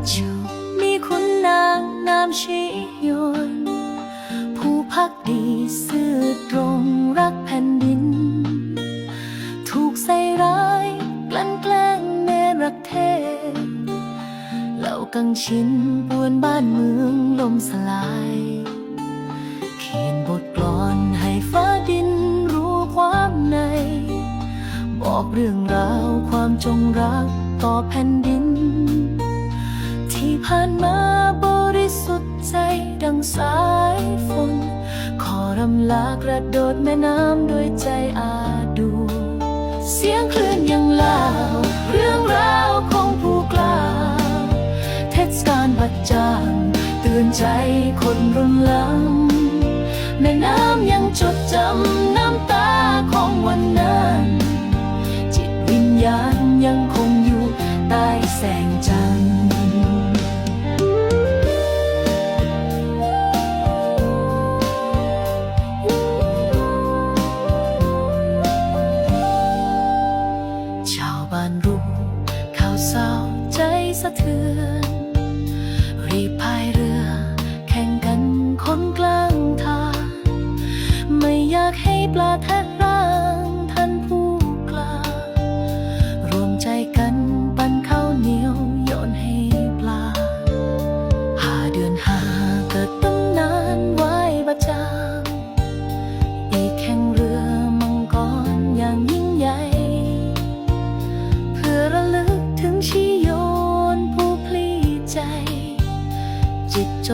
รัชมีคุณนางนามชียนผู้พักดีซื่อตรงรักแผ่นดิน ถูกใส่ร้ายกลั่นแกล้งเนรเทศเหล่ากังชินปวนบ้านเมืองลมสลายเขียนบทกลอนให้ฟ้าดินรู้ความใน บอกเรื่องราวความจงรักต่อแผ่นดิน ที่ผ่านมาบริสุทธิ์ใจดังสายฝน ขอรำลากระโดดแม่น้ำด้วยใจอาดู เสียงคลื่นยังเล่า เรื่องราวของผู้กล้า เทศกาลบัดจางเตือนใจคนรุ่นหลัง แม่น้ำยังจดจำน้ำตาของวันนั้น จิตวิญญาณยังคงาวบ้านรู้ข่าวเศร้าใจสะเทือน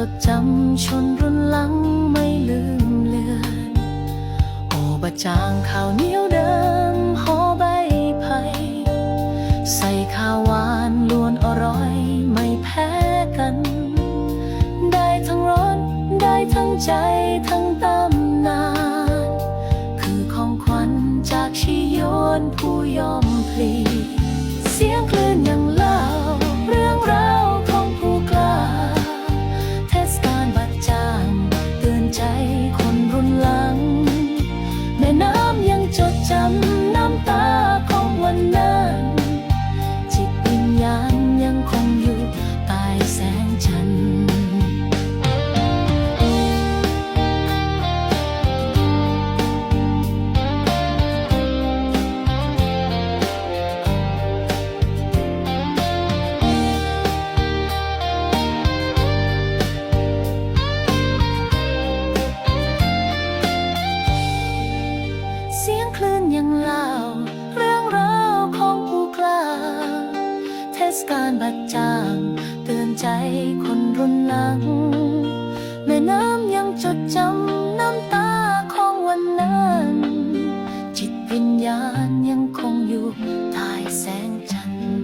จดจำชนรุ่นหลังไม่ลืมเลือน โอบะจางข้าวเหนียวเดิมห่อใบไผ่ใส่ข้าวหวานล้วนอร่อยไม่แพ้กัน ได้ทั้งร้อนได้ทั้งใจทั้งตำนาน คือของขวัญจากชีโยนผู้ยอมพลี เสียงคลื่นยัง เทศกาลบัดจาง เตือนใจคนรุ่นหลัง แม่น้ำยังจดจำน้ำตาของวันนั้น จิตวิญญาณยังคงอยู่ใต้แสงจันทร์